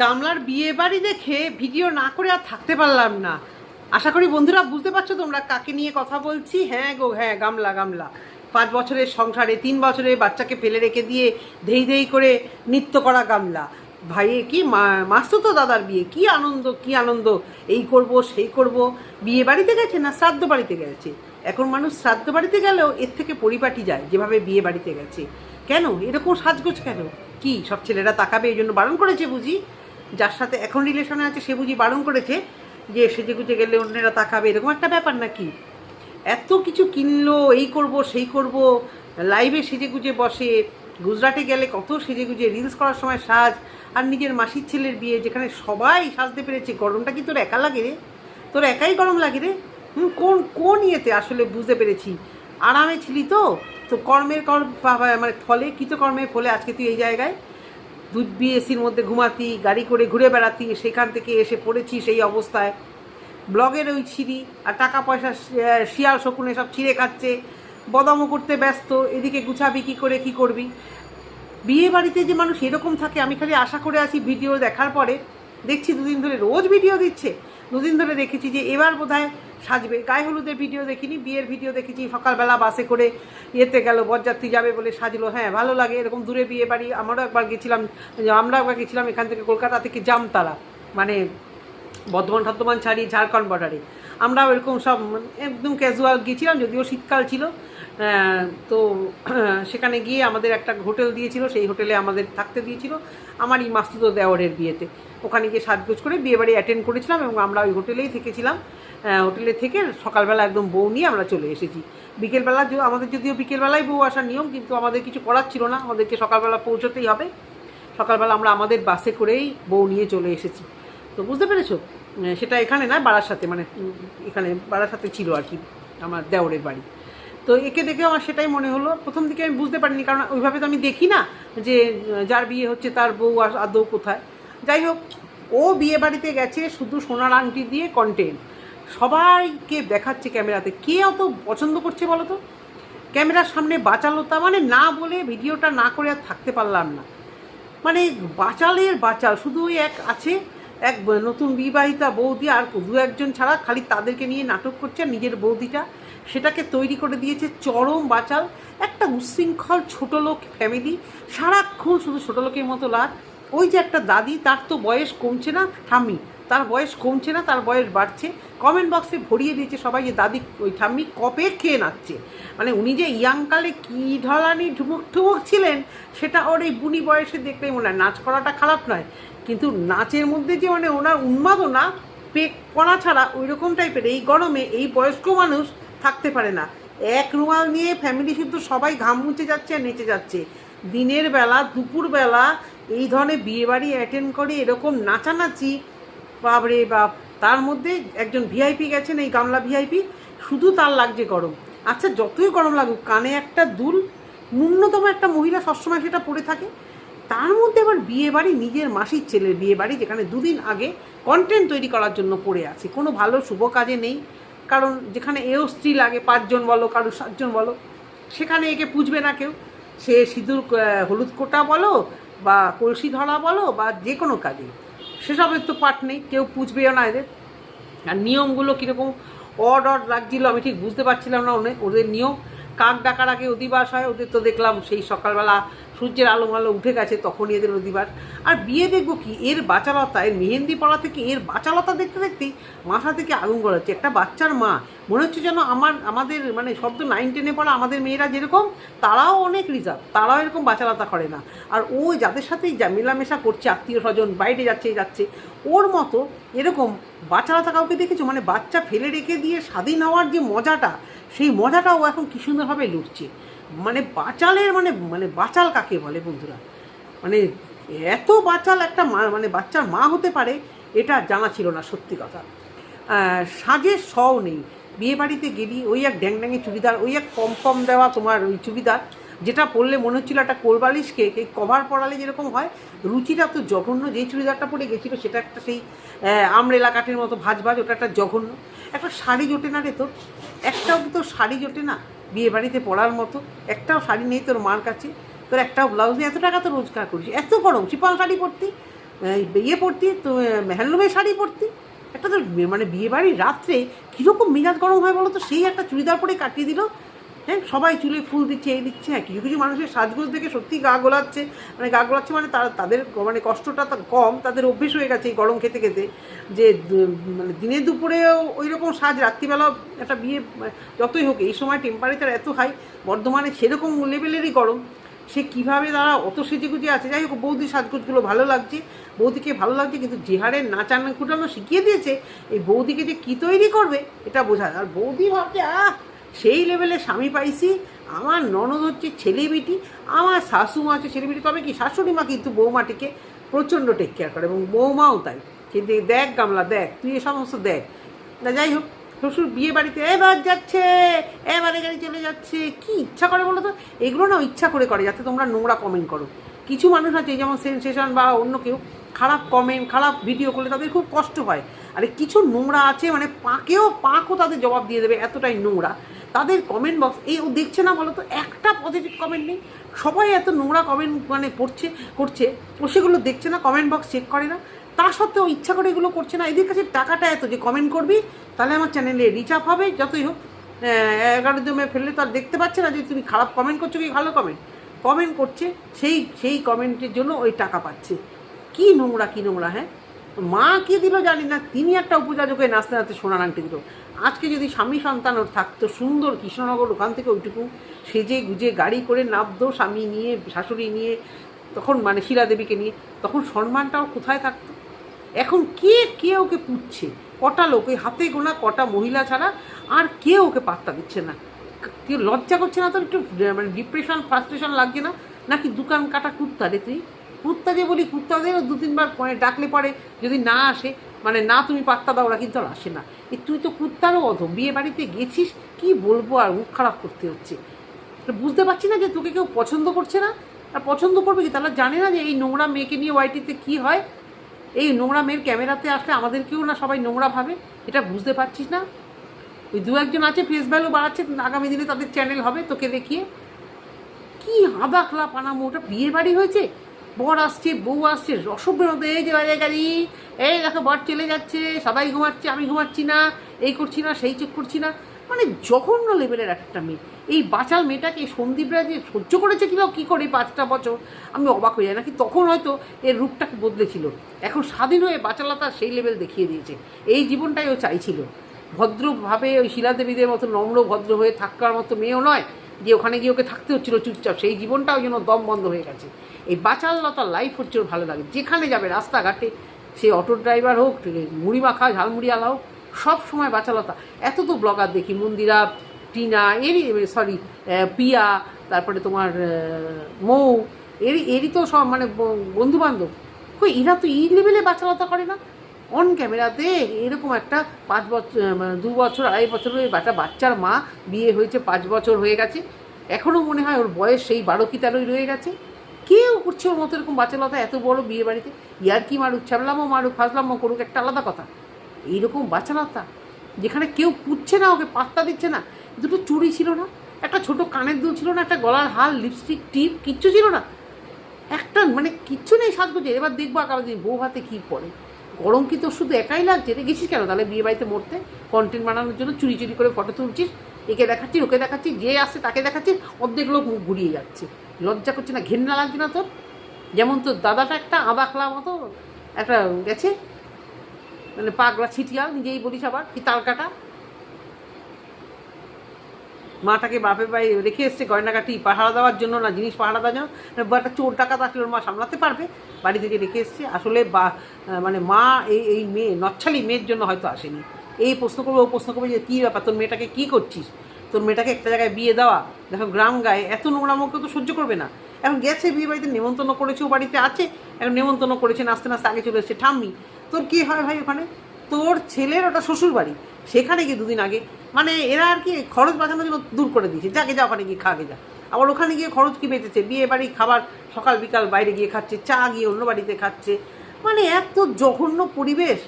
গামলার বিয়ে বাড়ি দেখে ভিডিও না করে আর থাকতে পারলাম না। আশা করি বন্ধুরা বুঝতে পারছ তোমরা কাকে নিয়ে কথা বলছি। হ্যাঁ গো হ্যাঁ গামলা গামলা। পাঁচ বছরের সংসারে, তিন বছরের বাচ্চাকে ফেলে রেখে দিয়ে ধেই ধেই করে নৃত্য করা গামলা। ভাইয়ে কি মাস্তো তো দাদার বিয়ে, কি আনন্দ কি আনন্দ। এই করব, সেই করব। বিয়ে বাড়িতে গেছে না শ্রাদ্ধ বাড়িতে গেছে? এখন মানুষ শ্রাদ্ধ বাড়িতে গেলেও এর থেকে পরিপাটি যায়, যেভাবে বিয়ে বাড়িতে গেছে। কেন? এরকম সাজগোজ কেন? কি, সব ছেলেরা তাকাবে, এই জন্য বারণ করেছে বুঝি? যার সাথে এখন রিলেশনে আছে, সে বুঝি বারণ করেছে যে সেজে গুজে গেলে অন্যেরা তাকাবে, এরকম একটা ব্যাপার নাকি? এত কিছু কিনলো, এই করব, সেই করব লাইভে সেজে গুজে বসে, গুজরাটে গেলে কত সেজে গুজে রিলস করার সময় সাজ, আর নিজের মাসির ছেলের বিয়ে, যেখানে সবাই সাজতে পেরেছে, গরমটা কি তোর একা লাগে রে? তোর একাই গরম লাগে রে? হুম, কোন কোন ইয়েতে আসলে বুঝতে পেরেছি? আরামে ছিলি তো? তো কর্মের কর মানে ফলে, কৃতকর্মের ফলে আজকে তুই এই জায়গায় দুধ বিএসির মধ্যে ঘুমাতি, গাড়ি করে ঘুরে বেড়াতি, সেখান থেকে এসে পড়েছি সেই অবস্থায়। ব্লগের ওই ছিঁড়ি আর টাকা পয়সা শিয়াল শকুনে সব ছিঁড়ে খাচ্ছে, বদমও করতে ব্যস্ত, এদিকে গুছাবি কী করে, কি করবি? বিয়ে বাড়িতে যে মানুষ এরকম থাকে, আমি খালি আশা করে আছি ভিডিও দেখার পরে, দেখছি দুদিন ধরে রোজ ভিডিও দিচ্ছে। দুদিন ধরে দেখেছি যে এবার বোধহয় সাজবে। গায়ে হলুদের ভিডিও দেখিনি, বিয়ের ভিডিও দেখেছি, সকালবেলা বাসে করে ইয়েতে গেল, বরযাত্রী যাবে বলে সাজলো। হ্যাঁ ভালো লাগে, এরকম দূরে বিয়ে বাড়ি, আমারও একবার গেছিলাম আমরা একবার গেছিলাম এখান থেকে কলকাতা থেকে জামতারা মানে বর্ধমান টর্ধমান ছাড়ি ঝাড়খণ্ড বর্ডারে আমরাও এরকম সব একদম ক্যাজুয়াল গিয়েছিলাম যদিও শীতকাল ছিল। তো সেখানে গিয়ে আমাদের একটা হোটেল দিয়েছিল, সেই হোটেলে আমাদের থাকতে দিয়েছিল, আমারই মাস্তুতো দেওয়ারের বিয়েতে। ওখানে গিয়ে সাজগোজ করে বিয়ে বাড়ি অ্যাটেন্ড করেছিলাম এবং আমরা ওই হোটেলেই থেকেছিলাম। হোটেলে থেকে সকালবেলা একদম বউ নিয়ে আমরা চলে এসেছি। বিকেলবেলা আমাদের যদিও বিকেলবেলায় বউ আসার নিয়ম, কিন্তু আমাদের কিছু করার ছিল না। আমাদেরকে সকালবেলা পৌঁছতেই হবে। সকালবেলা আমরা আমাদের বাসে করেই বউ নিয়ে চলে এসেছি। তো বুঝতে পেরেছ? সেটা এখানে না বারাসাতে মানে এখানে এখানে সাথে ছিল আর কি, আমার দেওরের বাড়ি। তো একে দেখে আমার সেটাই মনে হলো। প্রথম দিকে আমি বুঝতে পারিনি, কারণ ওইভাবে তো আমি দেখি না যে যার বিয়ে হচ্ছে তার বউ আদৌ কোথায়। যাই হোক ও বিয়ে বাড়িতে গেছে শুধু সোনার আংটি দিয়ে কন্টেন্ট সবাইকে দেখাচ্ছে ক্যামেরাতে। কে অত পছন্দ করছে বলো তো? ক্যামেরার সামনে বাঁচালোতা মানে না বলে ভিডিওটা না করে আর থাকতে পারলাম না। মানে বাঁচালের বাঁচাল, শুধু ওই এক আছে, এক নতুন বিবাহিতা বৌদি আর দু একজন ছাড়া খালি তাদেরকে নিয়ে নাটক করছে নিজের বৌদিটা। সেটাকে তৈরি করে দিয়েছে চরম বাঁচাল, একটা উচ্ছৃঙ্খল ছোট লোক ফ্যামিলি সারাক্ষণ শুধু ছোট লোকের মতো লাগ ওই যে একটা দাদি, তার তো বয়স কমছে না, ঠাম্মি, তার বয়স কমছে না, তার বয়স বাড়ছে। কমেন্ট বক্সে ভরিয়ে দিয়েছে সবাই যে দাদি, ওই ঠাম্মি কপে খেয়ে নাচছে? মানে উনি যে ইয়াংকালে কী ঢলানি ঢুমুক ঠুমুক ছিলেন, সেটা ওর এই বুনি বয়সে দেখলেই মনে হয়, নাচ করাটা খারাপ নয়। কিন্তু নাচের মধ্যে যে মানে ওনার উন্মাদনা পেক করা ছাড়া ওই রকম টাইপের এই গরমে এই বয়স্ক মানুষ থাকতে পারে না। এক রুমাল নিয়ে ফ্যামিলি শুদ্ধ সবাই ঘাম মুছে যাচ্ছে আর নেচে যাচ্ছে। দিনের বেলা, দুপুরবেলা এই ধরনের বিয়েবাড়ি অ্যাটেন্ড করে এরকম নাচানাচি, বাপরে বাপ, তার মধ্যে একজন ভিআইপি গেছেন, এই গামলা ভিআইপি শুধু তার লাগছে গরম। আচ্ছা যতই গরম লাগুক, কানে একটা দুল, ন্যূনতম একটা মহিলা সবসময় সেটা পড়ে থাকে। তার মধ্যে আবার বিয়ে বাড়ি নিজের মাসির ছেলের বিয়ে বাড়ি যেখানে দুদিন আগে কন্টেন্ট তৈরি করার জন্য পড়ে আছে। কোনো ভালো শুভ কাজে নেই, কারণ যেখানে এও স্ত্রী লাগে, পাঁচজন বলো, কারও সাতজন বলো, সেখানে একে পুজবে না কেউ। সে সিঁদুর হলুদ কোটা বলো বা কলসি ধরা বলো বা যে কোনো কাজে, সেসবের তো পাঠ নেই, কেউ পুজবেও না এদের। আর নিয়মগুলো কীরকম? অড অড লাগছিল আমি ঠিক বুঝতে পারছিলাম না ওদের নিয়ম। কাক ডাকার আগে অধিবাস হয়, ওদের তো দেখলাম সেই সকালবেলা সূর্যের আলো মালো উঠে গেছে, তখনই এদের অধিবাস আর বিয়ে দেখব কি? এর বাচালতা এর মেহেন্দি পড়া থেকে এর বাচালতা দেখতে দেখতেই মাথা থেকে আগুন গড়াচ্ছে একটা বাচ্চার মা, মনে হচ্ছে যেন আমার, আমাদের মানে তো নাইন টেনে পড়া আমাদের মেয়েরা যেরকম, তারাও অনেক রিজার্ভ, তারাও এরকম বাচালতা করে না। আর ও যাদের সাথেই যা মেলামেশা করছে, আত্মীয় স্বজন, বাইরে যাচ্ছে যাচ্ছে, ওর মতো এরকম বাচ্চারা কাউকে দেখেছ? মানে বাচ্চা ফেলে রেখে দিয়ে স্বাধীন হওয়ার যে মজাটা, সেই মজাটা ও এখন কি সুন্দরভাবে লুটছে। মানে বাচালের মানে মানে বাচাল কাকে বলে বন্ধুরা? মানে এত বাচাল একটা মা মানে বাচ্চার মা হতে পারে, এটা জানা ছিল না, সত্যি কথা। সাজের শও নেই। বিয়ে বাড়িতে গেলি, ওই এক ড্যাং ড্যাঙে চুড়িদার, ওই এক কম কম দেওয়া তোমার ওই চুড়িদার, যেটা পরলে মনে হচ্ছিল একটা কোলবালিশকে এই কভার পরালে যেরকম হয়, রুচিটা তো জঘন্য যেই চুড়িদারটা পরে গেছিল, সেটা একটা সেই আমরেলা কাঠের মতো ভাজ ভাজ, ওটা একটা জঘন্য। একটা শাড়ি জোটে না রে তোর? একটাও তোর শাড়ি জোটে না। বিয়ে বাড়িতে পড়ার মতো। একটাও শাড়ি নেই তোর মার কাছে। তোর একটাও ব্লাউজ নেই। এত টাকা তো রোজগার করিস। এত গরম। চিপাল শাড়ি পরতি ইয়ে পরতি, তো হ্যান্ডলুমের শাড়ি পরতি। একটা তোর মানে বিয়ে বাড়ির রাত্রে কীরকম মিজাজ গরম হয় বলো তো সেই একটা চুড়িদার পরে কাটিয়ে দিল। হ্যাঁ সবাই চুলে ফুল দিচ্ছে, এই দিচ্ছে হ্যাঁ কিছু কিছু মানুষের সাজগোজ দেখে সত্যি গা গোলাচ্ছে মানে গা গোলাচ্ছে মানে তারা, তাদের মানে কষ্টটা কম, তাদের অভ্যেস হয়ে গেছে এই গরম খেতে খেতে, যে মানে দিনে দুপুরেও ওই রকম সাজ রাত্রিবেলা একটা বিয়ে মানে যতই হোক, এই সময় টেম্পারেচার এত হাই বর্ধমানে সেরকম লেভেলেরই গরম, সে কীভাবে তারা অত সেজে গুজে আছে যাই হোক বৌদি সাজগোজগুলো ভালো লাগছে, বৌদিকে ভালো লাগছে, কিন্তু যে হারে নাচানো কুটানো শিখিয়ে দিয়েছে, এই বৌদিকে যে কী তৈরি করবে, এটা বোঝা। আর বৌদি ভাবছে, আহ সেই লেভেলে স্বামী পাইছি, আমার ননদ হচ্ছে ছেলে বিটি, আমার শাশুমা হচ্ছে ছেলে বিটি। তবে কি শাশুড়ি মা কিন্তু বৌমাটিকে প্রচণ্ড টেক কেয়ার করে এবং বৌমাও তাই। কিন্তু দেখ গামলা, দেখ, তুই এ সমস্ত দেখ। না, যাই হোক, শ্বশুর বিয়ে বাড়িতে এবার যাচ্ছে, এবারে গাড়ি চলে যাচ্ছে। কি ইচ্ছা করে বলো তো এগুলো না ইচ্ছা করে করে, যাতে তোমরা নোংরা কমেন্ট করো। কিছু মানুষ আছে, যেমন সেন্সেশন বা অন্য কেউ, খারাপ কমেন্ট খারাপ ভিডিও করলে তাদের খুব কষ্ট হয়। আরে কিছু নোংরা আছে মানে পাকেও পাকও তাদের জবাব দিয়ে দেবে, এতটাই নোংরা। তাদের কমেন্ট বক্স এই ও দেখছে না বলো তো, একটা পজিটিভ কমেন্ট নেই। সবাই এত নোংরা কমেন্ট মানে পড়ছে, করছে, ও সেগুলো দেখছে না কমেন্ট বক্স চেক করে না। তা সত্ত্বেও ইচ্ছা করে এগুলো করছে না। এদের কাছে টাকাটা এত যে কমেন্ট করবি, তাহলে আমার চ্যানেলে রিচ আপ হবে, যতই হোক। এগারো দমে ফেললে তো আর দেখতে পাচ্ছে না যে তুমি খারাপ কমেন্ট করছ কি ভালো কমেন্ট কমেন্ট করছে, সেই সেই কমেন্টের জন্য ওই টাকা পাচ্ছে। কি নোংরা কি নোংরা হ্যাঁ? মা কি দিল জানি না, তিনি একটা উপযাজকে নাচতে নাচতে সোনার আংটি দিল। আজকে যদি স্বামী সন্তান ওর থাকতো সুন্দর কৃষ্ণনগর ওখান থেকে ওইটুকু, সেজে গুজে গাড়ি করে নামতো স্বামী নিয়ে, শাশুড়ি নিয়ে, তখন মানে শিলা দেবীকে নিয়ে, তখন সম্মানটাও কোথায় থাকতো? এখন কে কে ওকে পুচ্ছে কটা লোক ওই হাতে গোনা কটা মহিলা ছাড়া আর কে ওকে পাত্তা দিচ্ছে না? কেউ লজ্জা করছে না তো একটু মানে ডিপ্রেশন ফ্রাস্ট্রেশন লাগছে না? নাকি দোকান কাটা কুত্তা রে তুই কুত্তা যে বলি, কুত্তাদেরও দু তিনবার পরে ডাকলে পরে যদি না আসে মানে না তুমি পাত্তা দাও, ওরা কিন্তু আর আসে না। এ তুই তো কুত্তারও অধম বিয়ে বাড়িতে গেছিস, কি বলব আর মুখ খারাপ করতে হচ্ছে? বুঝতে পারছি না যে তোকে কেউ পছন্দ করছে না। আর পছন্দ করবে কি? তারা জানে না যে এই নোংরা মেয়েকে নিয়ে ওয়াইটিতে কী হয়। এই নোংরা মেয়ের ক্যামেরাতে আসলে আমাদেরকেও না সবাই নোংরা ভাবে, এটা বুঝতে পারছিস না? ওই দু একজন আছে ফেস ভ্যালু বাড়াচ্ছে, আগামী দিনে তাদের চ্যানেল হবে, তোকে দেখিয়ে। কি আদা খোলা পানামো, ওটা বিয়ে বাড়ি হয়েছে? বর আসছে, বউ আসছে অসভ্যের মধ্যে এই যে বাজে গাড়ি এই দেখো বর চলে যাচ্ছে, সবাই ঘুমাচ্ছে, আমি ঘুমাচ্ছি না, এই করছি না, সেই চেক করছি না। মানে জঘন্য লেভেলের একটা মেয়ে। এই বাঁচাল মেয়েটাকে সন্দীপরা যে সহ্য করেছে কিনা, কী করে পাঁচটা বছর, আমি অবাক হয়ে যাই। নাকি তখন হয়তো এর রূপটাকে বদলেছিল। এখন স্বাধীন হয়ে বাচালতা সেই লেভেল দেখিয়ে দিয়েছে। এই জীবনটাই ও চাইছিল। ভদ্রভাবে ওই শিলাদেবীদের মতো নম্র, ভদ্র হয়ে থাকার মতো মেয়েও নয়, যে ওখানে গিয়ে ওকে থাকতে হচ্ছিল চুপচাপ। সেই জীবনটাও যেন দম বন্ধ হয়ে গেছে। এই বাচালতার লাইফ হচ্ছে ওর ভালো লাগে। যেখানে যাবে, রাস্তাঘাটে, সে অটো ড্রাইভার হোক মুড়ি মাখা ঝালমুড়ি আলা হোক, সব সময় বাচালতা এত তো ব্লগার দেখি, মন্দিরা, টিনা, এরই সরি পিয়া, তারপরে তোমার মৌ, এরই এরই তো সব মানে বন্ধু বান্ধব কই, এরা তো এই লেভেলে বাচালতা করে না? অন ক্যামেরাতে এরকম একটা পাঁচ বছর মানে দু বছর, আড়াই বছর হয়ে একটা বাচ্চার মা বিয়ে হয়েছে, পাঁচ বছর হয়ে গেছে। এখনও মনে হয় ওর বয়স সেই বারো কি তেরোই রয়ে গেছে। কেউ করছে ওর মতো এরকম বাচ্চালতা এত বড় বিয়ে বাড়িতে? ইয়ার কি মারুক, ছাড়লামও মারুক ফাঁসলামও করুক, একটা আলাদা কথা। এইরকম বাচ্চালতা, যেখানে কেউ পুচ্ছে না, ওকে পাত্তা দিচ্ছে না। দুটো চুড়ি ছিল না, একটা ছোট কানের দুল ছিল না, একটা গলার হাল লিপস্টিক, টিপ, কিচ্ছু ছিল না। একটা মানে কিচ্ছু নেই সাজগোজে, এবার দেখব আগামী দিন বউ হাতে কী পড়ে। গরম কি তোর শুধু একাই লাগছে? রে গেছিস কেন? তাহলে বিয়ে বাড়িতে মরতে? কন্টেন্ট বানানোর জন্য চুরি চুরি করে ফটো তুলছিস? একে দেখাচ্ছিস, ওকে দেখাচ্ছিস, যে আসছে তাকে দেখাচ্ছিস, অর্ধেক লোক মুখ ঘুরিয়ে যাচ্ছে। লজ্জা করছে না ঘেন্না লাগছে না তোর যেমন তোর দাদাটা একটা আদা খোলা মতো একটা গেছে মানে পাগলা ছিটিয়াল নিজেই বলিস আবার, কি তাল কাটা মাটাকে বাপের বাড়ি রেখে এসছে গয়নাগাটি, পাহারা দেওয়ার জন্য না, জিনিস পাহারা দেওয়ার জন্য। না বা একটা চোর টাকা আসলে ওর মা সামলাতে পারবে, বাড়ি থেকে রেখে এসছে। আসলে বা মানে মা এই এই মেয়ে, নচ্ছালি মেয়ের জন্য হয়তো আসেনি। এই প্রশ্ন করবে, ও প্রশ্ন করবে যে, কী ব্যাপার, তোর মেয়েটাকে কী করছিস? তোর মেয়েটাকে একটা জায়গায় বিয়ে দেওয়া, দেখো গ্রাম গায়ে, এত নোংরামো কেউ তো সহ্য করবে না। এখন গেছে, বিয়ে বাড়িতে নেমন্তন্ন করেছে, ও বাড়িতে আছে, এখন নেমন্তন্ন করেছে, নাচতে নাচতে আগে চলে এসছে ঠাম্মি। তোর কী হয় ভাই ওখানে? তোর ছেলের ওটা শ্বশুর বাড়ি সেখানে গিয়ে দুদিন আগে মানে এরা আর কি খরচ বাঁচানোর জন্য দূর করে দিয়েছে যাকে যা, ওখানে গিয়ে খাগে যা। আবার ওখানে গিয়ে খরচ কি বেঁচেছে? বিয়ে বাড়ি, খাবার, সকাল, বিকাল বাইরে গিয়ে খাচ্ছে, চা গিয়ে অন্য বাড়িতে খাচ্ছে। মানে এত জঘন্য পরিবেশ,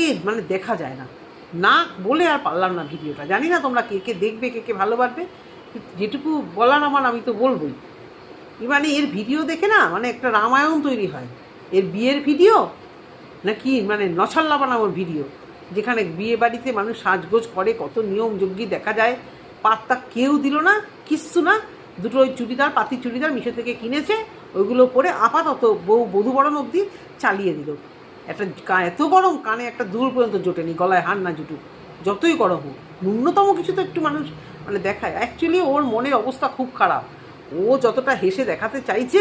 এ মানে দেখা যায় না। না বলে আর পারলাম না ভিডিওটা। জানি না তোমরা কে কে দেখবে, কে কে ভালোবাসবে। যেটুকু বলার আমার, আমি তো বলবোই। মানে এর ভিডিও দেখে না মানে একটা রামায়ণ তৈরি হয়। এর বিয়ের ভিডিও নাকি মানে নছাল্লা বানানোর ভিডিও, যেখানে বিয়ে বাড়িতে মানুষ সাজগোজ করে, কত নিয়ম যোগ্যী দেখা যায়। পাত্তা কেউ দিল না, কিচ্ছু না। দুটো ওই চুড়িদার, পাতি চুড়িদার মিশো থেকে কিনেছে, ওইগুলো পরে আপাতত বউ বধু বরণ অবধি চালিয়ে দিল। একটা এত গরম, কানে একটা দুল পর্যন্ত জোটেনি, গলায় হার না জুটু যতই গরম হোক, ন্যূনতম কিছু তো একটু মানুষ মানে দেখায়। অ্যাকচুয়ালি ওর মনের অবস্থা খুব খারাপ। ও যতটা হেসে দেখাতে চাইছে,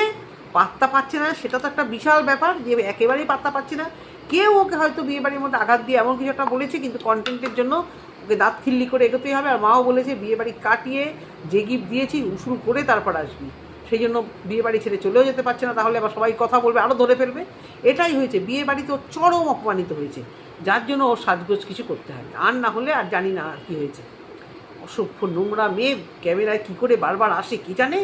পাত্তা পাচ্ছে না, সেটা তো একটা বিশাল ব্যাপার যে একেবারেই পাত্তা পাচ্ছে না। কেউ ওকে হয়তো বিয়ে বাড়ির মধ্যে আঘাত দিয়ে এমন কিছু একটা বলেছে, কিন্তু কন্টেন্টের জন্য ওকে দাঁত খিল্লি করে এগোতেই হবে। আর মাও বলেছে বিয়ে বাড়ি কাটিয়ে যে গিফট দিয়েছি, উসুল করে তারপর আসবি। সেই জন্য বিয়ে বাড়ি ছেড়ে চলেও যেতে পারছে না, তাহলে আবার সবাই কথা বলবে আরও ধরে ফেলবে। এটাই হয়েছে বিয়ে বাড়িতে ও চরম অপমানিত হয়েছে। যার জন্য ওর সাজগোজ কিছু করতে হয় আর না হলে আর জানি না আর কি হয়েছে। অসভ্য নোংরা মেয়ে, ক্যামেরায় কী করে বারবার আসে কি জানে?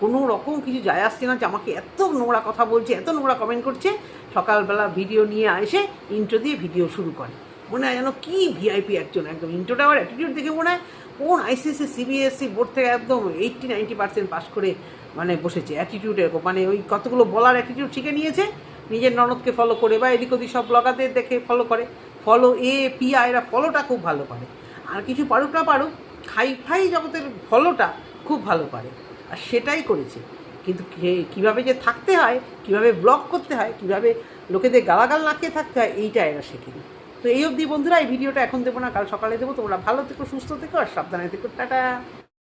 কোনো রকম কিছু যায় আসছে না যে আমাকে এত নোংরা কথা বলছে, এত নোংরা কমেন্ট করছে। সকালবেলা ভিডিও নিয়ে এসে ইন্ট্রো দিয়ে ভিডিও শুরু করে। মনে হয় যেন কী ভিআইপি একজন, একদম ইন্ট্রোটা আবার অ্যাটিটিউড দেখে মনে হয়, কোন আইসিএসসি সিবিএসসি বোর্ড থেকে একদম এইট্টি নাইনটি পার্সেন্ট পাস করে মানে বসেছে অ্যাটিটিউড এরকম মানে ওই কতগুলো বলার অ্যাটিটিউড শিখে নিয়েছে, নিজের ননদকে ফলো করে বা এদিক ওদিক সব ব্লগারদের দেখে ফলো করে। ফলো এ পি এরা ফলোটা খুব ভালো করে। আর কিছু পারুক না পারুক খাই ফাই জগতের ফলোটা খুব ভালো পারে আর সেটাই করেছে। কিন্তু কীভাবে যে থাকতে হয়, কীভাবে ব্লগ করতে হয়, কীভাবে লোকেদের গালাগাল না খেয়ে থাকতে হয়, এইটা এরা শেখেনি। তো এই অবধি বন্ধুরা, এই ভিডিওটা এখন দেবো না, কাল সকালে দেবো। তোমরা ভালো থেকো, সুস্থ থেকো, আর সাবধানে থেকো। টাটা!